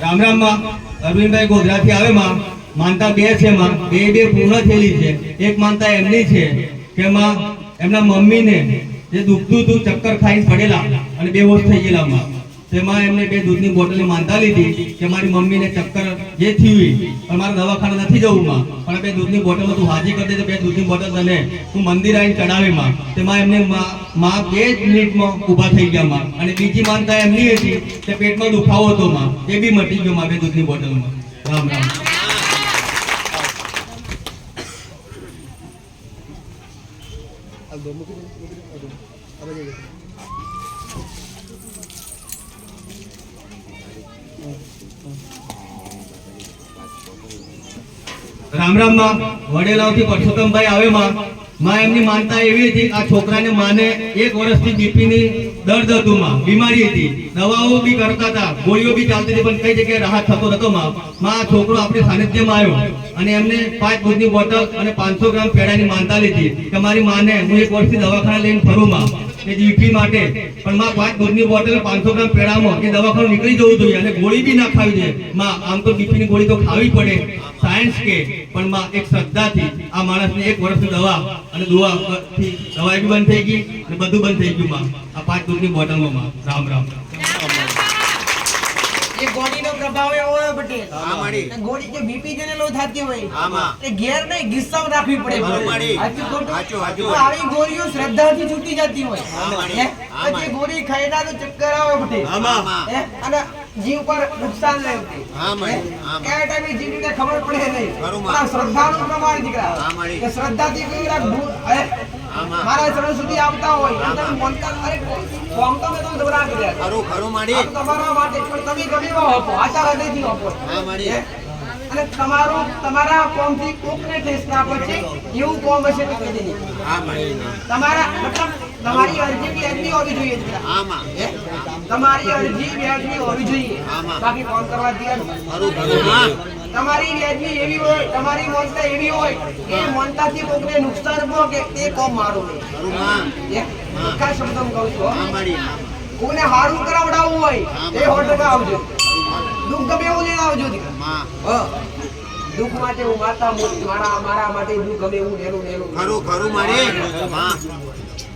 રામ રામમાં, અરવિંદભાઈ ગોધરાથી આવે માં. માનતા બે છે માં, બે બે પૂર્ણ થયેલી છે. એક માનતા એમની છે કે માં, એમના મમ્મીને જે દુખતું હતું ચક્કર ખાઈ પડેલા અને બેહોશ થઈ ગયેલા માં. તેમાં એમને બે દૂધની બોટલની માનતા લીધી કે મારી મમ્મીને ચક્કર જે થયું પણ મારે દવાખાને નથી જવું માં. પણ બે દૂધની બોટલ તું હાજી કરી દે બે દૂધની બોટલ તને તું મંદિર આવીને ચડાવે માં. તેમાં એમને માં- બે જ મિનિટમાં ઊભા થઈ ગયા માં. અને બીજી માનતા એમની હતી કે પેટમાં દુખાવો હતો માં. એ બી મટી ગયો માં બે દૂધની બોટલમાં. રામ રામ. રામ રામમાં વડેલાઓથી પરસોત્તમભાઈ આવે માં. માં એમની માનતા એવી હતી, આ છોકરાને માને એક વર્ષથી બીપીની દર્દ હતું માં, બીમારી હતી. દવાઓ બી કરતા હતા, ગોળીઓ બી ચાલતી હતી, પણ કઈ જગ્યાએ રાહત થતો નતો માં. માં આ છોકરો આપણી સાનિધ્યમાં આવ્યો અને એમને પાંચ દૂધની બોટલ અને પાંચસો ગ્રામ પેડાની માનતા લીધી કે મારી માને, હું એક વર્ષથી દવાખાને લઈને ફરું માં. એ જીપી માટે. પણ માં પાંચ દૂધની બોટલ પાંચસો ગ્રામ પેડામાં એ દવાખાનું નીકળી જવું જોઈએ અને ગોળી બી ના ખાવી જોઈએ. માં, આમ તો બીપીની ગોળી તો ખાવી પડે. સાયન્સ કે, પણ માં, એક શ્રદ્ધાથી આ માણસને એક વર્ષની દવા અને દુઆથી દવા બી બંધ થઈ ગઈ અને બધું બંધ થઈ ગયું માં. આ પાંચ દૂધની બોટલમાં રામ રામ. પ્રભાવ એવો હોય પટેલ હા, માડી. ગોળી જે બીપી જેને લો થતી હોય આમાં. એ ઘેર નહીં ગિસ્સામાં રાખવી પડે હા, માડી. સાચું ખોટું? સાચું, સાચું. આવી ગોળીઓ શ્રદ્ધાથી છૂટી જતી હોય હા, માડી. પછી ગોળી ચક્કર આવે પટેલ આમાં. હે? અને જીવ પર નુકસાન લે. હા, માડી. હે? કયા ટાઈમે જીવને ખબર પડે નહીં આ શ્રદ્ધાનું પ્રમાણ દીકરા હા, માડી. કે શ્રદ્ધાથી કોઈ રાખ. મારા ચરણ સુધી આવતા હોય તમે મનતા અરે કોમ તો મેં તમને ગભરાટ કર્યા ખરું ખરું માડી. તમારા માટે પણ તમે ગમે આપો આચાર હૃદયથી આપો. હા, માડી. અને તમારું તમારા કોમથી કોકને ટેસ્ટ ના પહોંચે એવું કોમ હશે તો કદી નહીં. હા માડી. તમારા મતલબ તમારી અરજી એમની હોવી જોઈએ આમાં? તમારી અરજી વ્યાજની હોવી જોઈએ. બાકી કોમ કરવા નથી. ખરું ખરું હા. તમારી વ્યાજબી એવી હોય તમારી મોનતા એવી હોય કે મોનતાથી કોકને નુકસાન પહોંચે તે કોમ મારું નહીં હે? કહું છું કોઈને હારું કરાવડાવવું હોય એ સો ટકા આવજો. દુઃખ ગમે એવું લઈને આવજો. દુઃખ માટે હું માતા મારા મારા માટે દુઃખ ગમે એવું નેલું નેલું ખરું ખરું માડી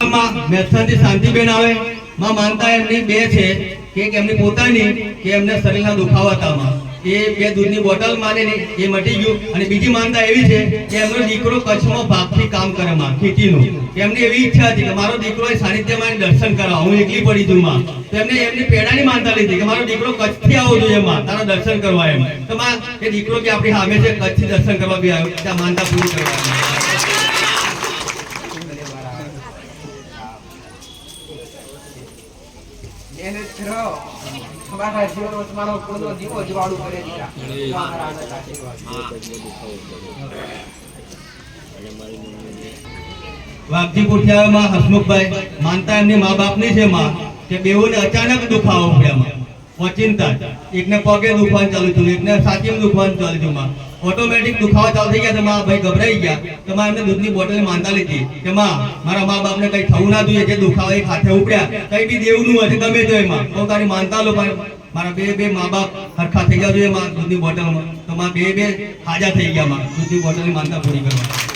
માં માં શાંતિબેન આવે. માં માનતા એમની બે છે કે એમની પોતાની કે એમને શરીરના દુખાવા હતા માં એ બે દૂધની બોટલ માને ને એ મટી ગયું. અને બીજી માનતા એવી છે કે એમનો દીકરો કચ્છમાં ભાગથી કામ કરે માં ખેતીનું. એમની એવી ઈચ્છા હતી કે મારો દીકરો સાનિધ્યમાં દર્શન કરવા. હું એકલી પડી છું માં. તો એમને એમની પેડાની માનતા લીધી કે મારો દીકરો કચ્છથી આવવો જોઈએ માં. તારા દર્શન કરવા એમ. તો માં, એ દીકરો કે આપણી સામે છે, કચ્છથી દર્શન કરવા બી આવ્યો. ત્યાં માનતા પૂરી કરવા મહેનત છરો તમારા જીવનો તમારો કુળનો દીવો જીવાડું કરે દીકરા તમારા આનંદ આશીર્વાદ. વાઘજીપુરથી આવ્યા માં હસમુખભાઈ માનતા એમની મા બાપની છે માં કે બેઉને અચાનક દુખાવો પડ્યા માં? ઓચિંતા. એકને પગે દુખવાનું ચાલુ થયું એકને છાતીમાં દુખવાનું ચાલુ થયું માં. ઓટોમેટિક દુખાવો ચાલુ થઈ ગયા તો માં ભાઈ ગભરાઈ ગયા. તો માં એમને દૂધની બોટલ માનતા લીધી. કે માં, મારા મા બાપને કઈ થવું ના જોઈએ, જે દુખાવો એ ખાતે ઉપડ્યા. કઈ બી નું હશે, ગમે તો એમાં તો તારી માનતા લો મારા બે બે મા બાપ હરખા થઈ ગયા જોઈએ મારા દૂધની બોટલમાં. તો મારા બે બે હાજા થઈ ગયા માં. દૂધની બોટલની માનતા પૂરી કરવા.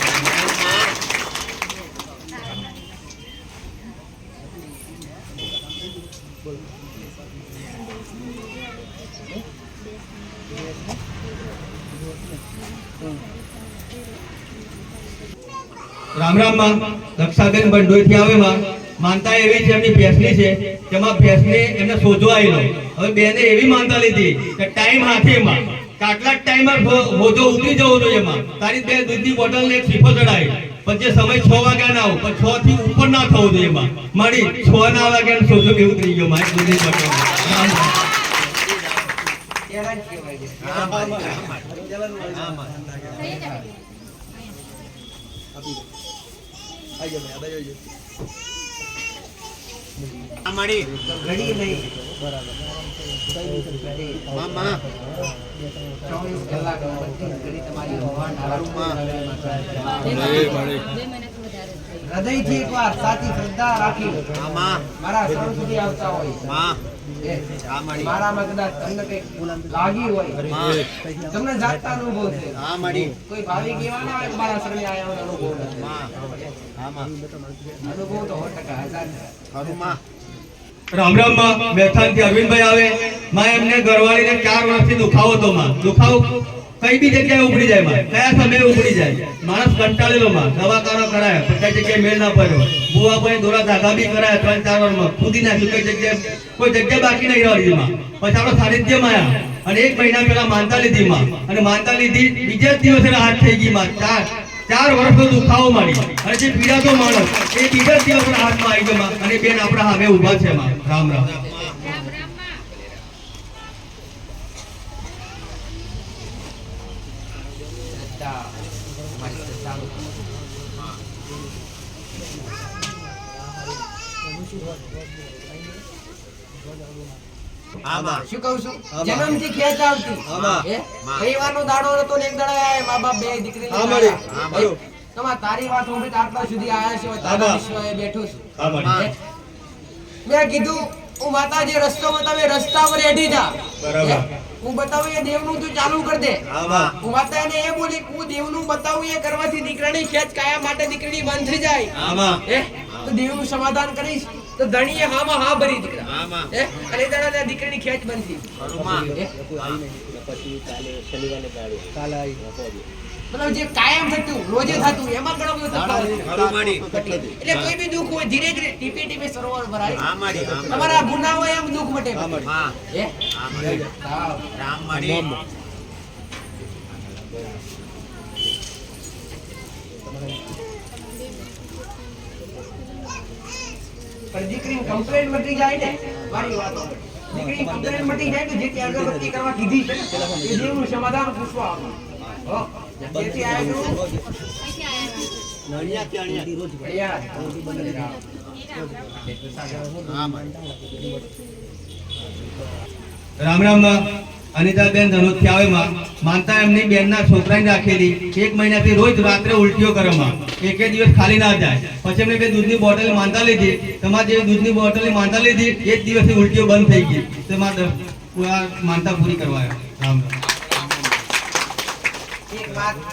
રામ રામમાં દક્ષાબેન બંડોઈ થી આવે માં માનતા એવી છે એમની ભેંસની છે કે માં ભેંસને એમને સોજો આવેલો. હવે બેને એવી માનતા લીધી કે ટાઈમ હાથે એમાં. આટલા જ ટાઈમમાં મોજો ઉતરી જવો જોઈએ એમાં. તારી બે દૂધની બોટલ ને એક ચડાય. ચડાવી પણ જે સમય છ વાગ્યા ના આવો પણ છ થી ઉપર ના થવો જોઈએ એમાં. મારી છ ના વાગ્યા સોજો કેવું થઈ ગયો મારી દૂધની બોટલ રામ રામ ત્યારે જ કહેવાય છે. હા માડી હા માડી હા માડી ઘડી નહીં. બરાબર મામા. ચોવીસ કલાક બધી ઘડી તમારી ભગવાન ખરું માં બે મહિનાથી વધારે થઈ હૃદયથી એકવાર સાચી શ્રદ્ધા રાખી મારા શરણ સુધી આવતા હોય. માં. એ હા માડી મારામાં કદાચ તમને કંઈક લાગી હોય. તમને જાગતા અનુભવ છે. કોઈ ભાવિક એવા ના હોય મારા શરણે આયા અનુભવ નથી. માં. હા માં. અનુભવ તો સો ટકા હજાર ટકા. ખરું માં. રામ રામમાં બેઠાણથી અરવિંદભાઈ આવે. માં એમને ઘરવાળીને ચાર વર્ષથી દુખાવો તો માં. દુખાવો? કઈ બી જગ્યાએ ઉપડી જાય માં કયા સમયે ઉપડી જાય? માણસ કંટાળેલો માં દવાખાના કરાય, પણ જગ્યાએ મેળ ના પડ્યો બુવા ભાઈ દોરા ધાગા બી કરાય, ત્રણ ચાર વારમાં. કૂદી નાખ્યું, કઈ જગ્યાએ કોઈ જગ્યા બાકી નહીં રહી માં પછી આપણો સાનિધ્યમાં આવ્યા અને એક મહિના પહેલા માનતા લીધી માં અને માનતા લીધી, બીજા જ દિવસે હાથ થઈ ગઈ માં ચાર ચાર વર્ષનો દુખાવો મારી. અને જે પીડાતો માણસ, એ બીજા જ દિવસ હાથમાં આવી ગયો માં. અને બેન આપણા સામે ઊભા છે માં રામ રામ શ્રદ્ધા, તમારી શ્રદ્ધા. હા માં શું કહું છું? જન્મથી ખેંચ આવતી. હે? પરિવારનો દાડો હતો એક દાડો મા બાપ બે દીકરીને લાયા. હા, હે? તમારે તારી વાત સાંભળી આટલા સુધી આયા છે તારા વિશ્વાએ બેઠો છું. મેં કીધું હું માતાજી રસ્તો બતાવે રસ્તા પર હેઠી જા. બરાબર. હું? બતાવું એ દેવનું તું ચાલુ કર દે. હું માતાને એ બોલી હું દેવનું બતાવું એ કરવાથી દીકરાની ખેંચ કાયા માટે દીકરીની બંધ થઈ જાય. તો દેવનું સમાધાન કરીશ. તો ધણીએ હામાં હા ભરી દીકરા હા? માં હે અને દાડા દીકરીની ખેંચ હે? મતલબ જે કાયમ થતું રોજે થતું એમાં ઘણો બધો તફાવત છે. એટલે કોઈ બી દુઃખ હોય ધીરે ધીરે ટીપે ટીપે સરોવર ભરાય. હા માડી તમારા ગુના હોય એમ દુઃખ મટે હા? માડી હા. રામ માડી પણ દીકરીની કમ્પ્લેન મટી જાય ને મારી વાત દીકરી દીકરીની કમ્પ્લેન્ટ મટી જાય ને જે તે અગરબત્તી કરવા કીધી છે ને એ દેવનું સમાધાન પૂછવા આવો આવ્યા છું. ભૈયા. હા રામ રામ અનિતાબેન ધનુષથી આવે માં માનતા એમની બેનના છોકરાને રાખેલી એક મહિનાથી રોજ રાત્રે ઉલટીઓ કરવામાં. એક દિવસ ખાલી ના જાય પછી એમને બે દૂધની બોટલ માનતા લીધી. તમારે જે દૂધની બોટલ માનતા લીધી. એ જ દિવસથી ઉલટીઓ બંધ થઈ ગઈ. તો માનતા પૂરી કરવા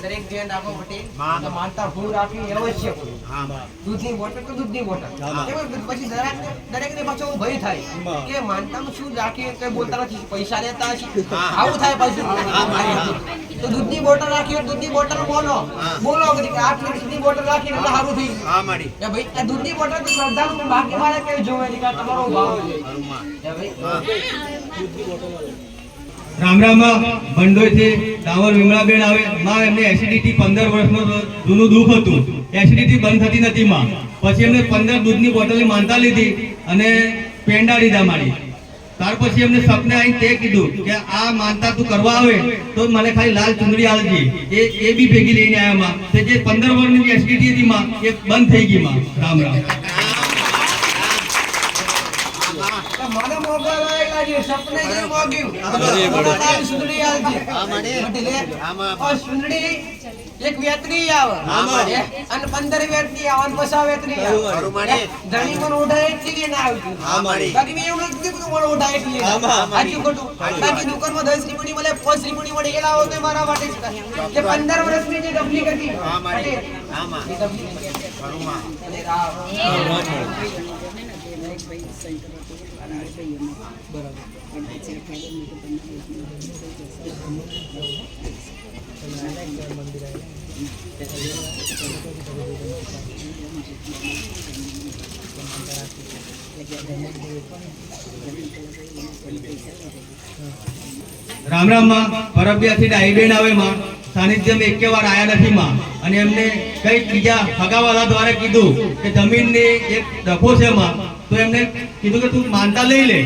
દરેક આપો માનતા રાખવી અવશ્યમાં દૂધની બોટલ તો દૂધની બોટલ. એમાં પછી દરેકને દરેકને પાછો ભય થાય. કે માનતામાં શું રાખીએ કઈ બોલતા નથી. પૈસા લેતા આવું થાય પાછું. તો દૂધની બોટલ રાખી દૂધની બોટલ બોલો. બોલો કે આઠ લીટરની બોટલ રાખી એટલે સારું થઈ હા માડી. કે ભાઈ આ દૂધની બોટલ તો શ્રદ્ધાનું ભાગ્ય મારે કઈ જોવે નહીં તમારો ભાવ છે. ભાઈ હા. રામ રામ ભંડોઈથી ડામર વિમળાબેન આવે, માં એમને એસિડિટી પંદર વર્ષનો જૂનું દુઃખ હતું. એસિડિટી બંધ થતી નથી માં. પછી એમને પંદર દૂધની બોટલ માનતા લીધી અને પેંડા લીધા મારી. ત્યાર પછી એમને સપને આવીને તે કીધું કે આ માનતા તું કરવા આવે તો મને ખાલી લાલ ચુંદડી આલજી. એ એ બી ભેગી લઈને આવ્યા માં. જે પંદર વર્ષની એસિડિટી હતી માં, એ બંધ થઈ ગઈ માં, રામ રામ તો મને મોગા સપને જે સુંદરી આવજે. સુંદરી એક વેતની આવે? અને પંદર વેતની આવે અને પસા વેતની આવે? ધણી મને ઉઠાય એટલી કે ના આવતી. બાકી મેં એવું નથી કીધું કે મને ઉઠાય એટલી સાચું ખોટું. બાકી દુકાનમાં દસ રીપુની મળે પાંચ રીપુની મળે એલા લાવો તો મારા માટે જ જે પંદર વર્ષની જે ડબલી હતી હા માડી પટેલ, હા માં એ તકલીફ ખરું માં અને રામ. રામમાં પરબિયાથી ડાઈબેન આવે માં સાનિધ્યમાં એકે વાર આયા નથી માં અને એમને કંઈક બીજા ફગાવાલા દ્વારા કીધું કે જમીનની એક ડફો છે માં તો એમને કીધું કે તું માનતા લઈ લે.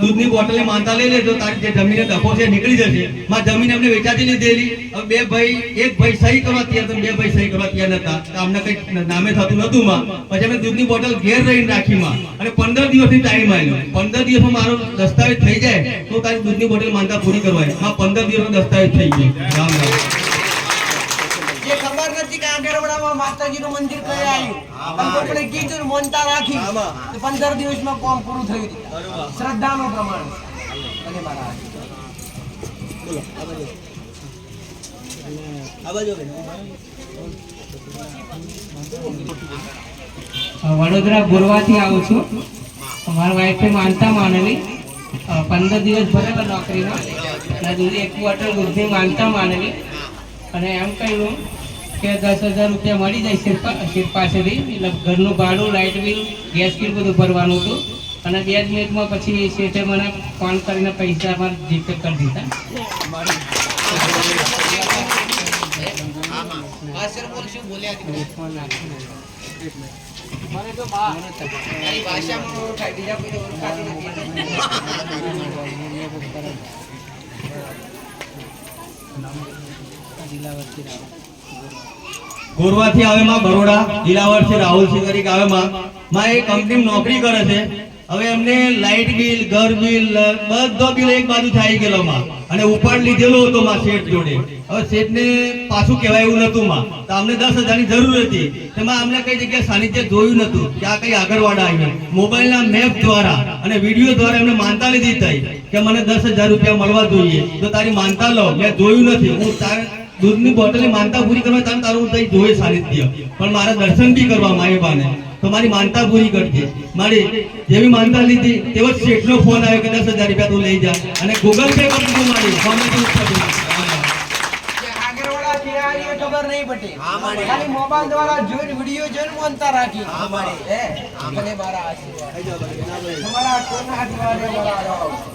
દૂધની બોટલે માનતા લઈ લે તો તારી જે જમીનનો ડફો છે નીકળી જશે. માં જમીન એમને વેચાતી લીધેલી. હવે બે ભાઈ, એક ભાઈ સહી કરવા તૈયાર બે ભાઈ સહી કરવા તૈયાર નતા. અમને કઈ નામે થતું નતું માં. પછી અમે દૂધની બોટલ ઘેર રહીને રાખી માં. અને પંદર દિવસની ટાઈમ આવ્યો પંદર દિવસમાં મારો દસ્તાવેજ થઈ જાય તો તારી દૂધની બોટલ માનતા પૂરી કરવાયમાં પંદર દિવસનો દસ્તાવેજ થઈ ગયો. રામ રામ. જે ખબર નથી કે આગળ વડામાં માતાજીનું મંદિર કયા આવ્યું આપણે કીધું મોનતા રાખી તો પંદર દિવસમાં કોમ પૂરું થયું હતું. શ્રદ્ધાનું પ્રમાણ અને મારા વડોદરા ગોરવાથી આવું છું. મારા વાઈફે માનતા માનેલી પંદર દિવસ ભરેલા નોકરીમાં અને દૂધ એક બોટલ દૂધની માનતા માનેલી અને એમ કહ્યું કે દસ હજાર રૂપિયા મળી જાય શિલ્પા શિલ્પ પાસેથી. એટલે ઘરનું ભાડું લાઇટ બિલ ગેસ બિલ બધું ભરવાનું હતું. અને બે જ મિનિટમાં પછી શેઠે મને ફોન કરીને પૈસા મારે જીપે કરી દીધા. મને તો ભાષામાં બીજા ઓળખાતી નથી. ગોરવાથી આવે માં બરોડા દિલાવર છે રાહુલસિંહ તરીકે આવે માં. માં એ કંપની નોકરી કરે છે. હવે એમને લાઇટ બિલ, ઘર બિલ બધો બિલ એક બાજુ થઈ ગયેલો માં. અને ઉપાડ લીધેલો હતો માં શેઠ જોડે. હવે શેઠને પાછું કહેવાય એવું નતું માં. તો અમને દસ હજારની જરૂર હતી. તેમાં અમને કઈ જગ્યાએ સાનિધ્ય જોયું નતું કે આ કઈ આગળવાળા આવ્યા મોબાઈલના મેપ દ્વારા અને વીડિયો દ્વારા એમને માનતા લીધી થઈ કે મને દસ હજાર રૂપિયા મળવા જોઈએ. તો તારી માનતા લો. મેં જોયું નથી. હું તારે દૂધની બોટલ માનતા પૂરી કરવા તારે તારું દહીં જોઈએ સાનિધ્ય. પણ મારા દર્શન બી કરવા માએ બાને. તો મારી માનતા પૂરી કરજે. મારી જેવી માનતા લીધી તેવો જ શેઠનો ફોન આવ્યો કે દસ હજાર રૂપિયા તું લઈ જા. અને ગૂગલ પે પર તું મારી ખબર નહીં પડે. ખાલી મોબાઈલ દ્વારા જોઈને વીડિયો જોઈને મોનતા રાખી. હા, મારે. હે? મને મારા આશીર્વાદ. તમારા કોના આશીર્વાદ મારા આવ્યો.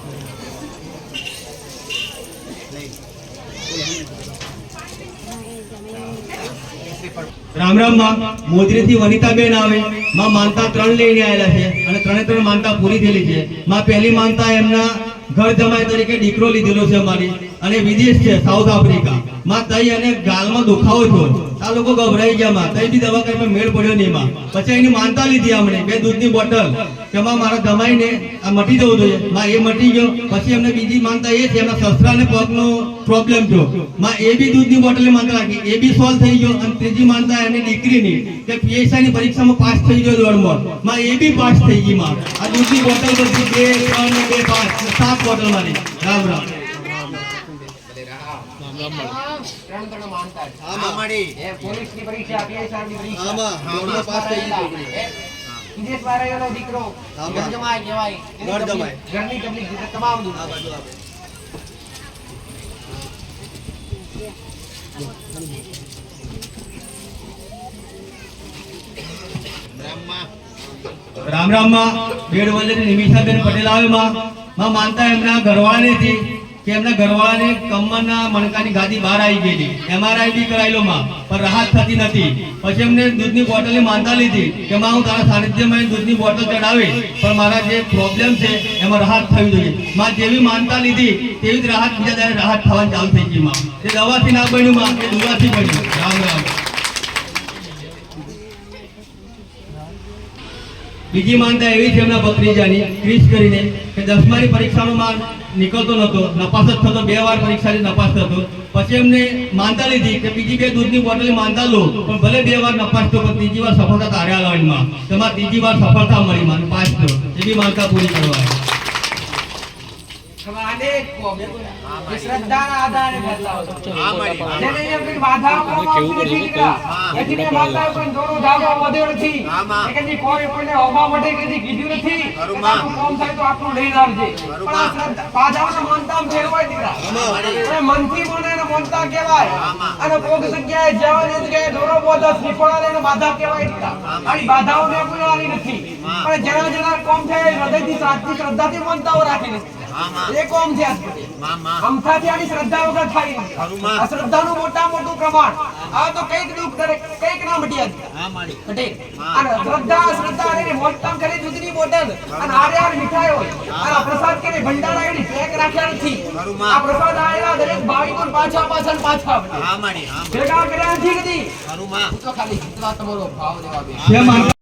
રામ રામમાં વનિતા વનિતાબેન આવે. માં માનતા ત્રણ લઈને આવેલા છે અને ત્રણે ત્રણ માનતા પૂરી થયેલી છે. માં પહેલી માનતા એમના ઘર જમાઈ તરીકે દીકરો લીધેલો છે મારી અને વિદેશ છે સાઉથ આફ્રિકા માં તઈ અને ગાલમાં દુખાવો થયો. આ લોકો ગભરાઈ ગયા માં. તઈ બી દવા કરવામાં મેળ પડ્યો નહીં માં. પછી એની માનતા લીધી અમને, બે દૂધની બોટલ. કે માં, મારા જમાઈને આ મટી જવું જોઈએ. માં એ મટી ગયો. પછી એમને બીજી માનતા એ છે એમના સસરાને પગનો પ્રોબ્લેમ થયો. માં એ બી દૂધની બોટલે માનતા રાખી. એ બી સોલ્વ થઈ ગયો. અને ત્રીજી માનતા એની દીકરીની કે પીએસઆઈની પરીક્ષામાં પાસ થઈ ગયો દોડમાં માં એ બી પાસ થઈ ગઈ માં. આ દૂધની બોટલ પછી બે, ત્રણ, બે, પાંચ, સાત બોટલ રામ રામ. રામ રામમાં. બેડ વલ્લેથી નિમિષાબેન પટેલ આવે માં. માં માનતા એમના ઘરવાળાને હતી કે એમના ઘરવાળાને કમરના મણકાની ગાદી બહાર આવી ગયેલી. એમઆરઆઈ બી કરાયેલો માં, પણ રાહત થતી નથી. પછી એમને દૂધની બોટલની માનતા લીધી કે માં, હું તારા સાનિધ્યમાં દૂધની બોટલ ચડાવી પણ મારા જે પ્રોબ્લેમ છે, એમાં રાહત થવી જોઈએ. માં જેવી માનતા લીધી, તેવી જ રાહત બીજા રાહત થવાની ચાલુ થઈ ગઈ માં. એ દવાથી ના બન્યું માં એ દુવાથી બન્યું. રામ રામ. બીજી માનતા એવી છે એમના ભત્રીજાની ક્રિસ કરીને, કે દસમાની પરીક્ષાનો માર્ક નીકળતો નહોતો, નપાસ જ થતો, બે વાર પરીક્ષાની નપાસ થતો. પછી એમને માનતા લીધી કે બીજી બે દૂધની બોટલ માનતા લો, પણ ભલે બે વાર નપાસ થયો, પણ ત્રીજી વાર સફળતા તાર્યા લાઈનમાં. તમારે ત્રીજી વાર સફળતા મળી માન પાસ થયો એ બી માનતા પૂરી કરવા શ્રદ્ધાના આધારે બદલાવ જેને એમ વધ્યો નથી. કોઈ કોઈને માટે કદી કીધું નથી. કામ થાય તો. પણ આ શ્રદ્ધા- બાધાઓને માનતા ફેરવાય દીકરા. મનથી મને એને માનતા કહેવાય. અને કોક જગ્યાએ જવાની જગ્યાએ દોરો બોધો શ્રીફળ એને બાધા કહેવાય દીકરા. બાધાઓ કોઈ આલી નથી. પણ જેના જેના કોમ થાય હૃદયથી સાચી શ્રદ્ધાથી માનતાઓ રાખી નથી. એ કોમ છે આજ સુધી. માં, માં. અમથાથી આની શ્રદ્ધા વગર થાય નહીં. ખરું માં. અશ્રદ્ધાનું મોટા મોટું પ્રમાણ આ તો કંઈક દુઃખ કરે કંઈક ના મટી જાય. હા, માડી. ઘટે. હા. અને શ્રદ્ધા અશ્રદ્ધા એની મોટમ કરી દૂધની બોટલ અને આરે આર મીઠાઈ હોય અને પ્રસાદ કે ભંડારા એની પેક રાખ્યા નથી આ પ્રસાદ આયેલા દરેક ભાવિકોને પાછા પાછા પાછા હા, માડી. હા, ભેગા કર્યા નથી કદી હું તો ખાલી તમારો ભાવ દેવા બે